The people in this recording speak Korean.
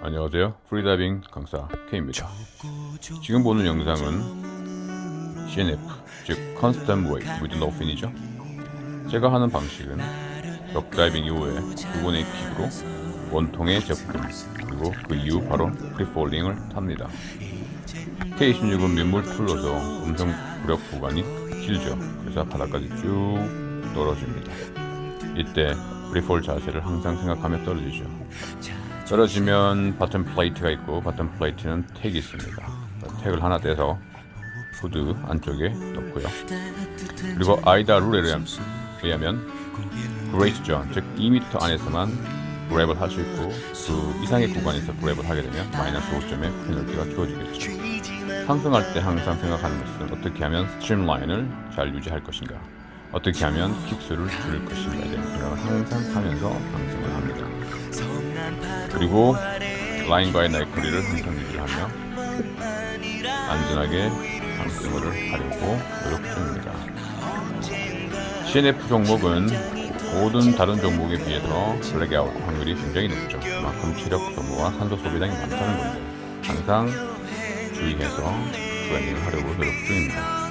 안녕하세요. 프리다이빙 강사 K입니다. 지금 보는 영상은 CNF, 즉 Constant Weight with No Fin이죠. 제가 하는 방식은 벽다이빙 이후에 두 번의 킥으로 원통에 접근, 그리고 그 이후 바로 프리폴링을 탑니다. K26은 민물 툴로서 엄청 구력 구간이 길죠. 그래서 바닥까지 쭉 떨어집니다. 이때 프리폴 자세를 항상 생각하며 떨어지죠. 떨어지면 버튼 플레이트가 있고 버튼 플레이트는 택이 있습니다. 택을 하나 떼서 후드 안쪽에 넣고요. 그리고 아이다 룰에 의하면 그레이스 존, 즉 2m 안에서만 그랩을 할 수 있고 그 이상의 구간에서 그랩을 하게 되면 마이너스 5점의 페널티가 주어지겠죠. 상승할 때 항상 생각하는 것은 어떻게 하면 스트림라인을 잘 유지할 것인가, 어떻게 하면 킥수를 줄일 것인가에 대한 생각을 항상 하면서 방송을 합니다. 그리고 라인과의 날거리를 항상 유지하며 안전하게 방송을 하려고 노력 중입니다. CNF 종목은 모든 다른 종목에 비해서 블랙아웃 확률이 굉장히 높죠. 그만큼 체력 소모와 산소 소비량이 많다는 건데 항상 주의해서 트레이닝을 하려고 노력 중입니다.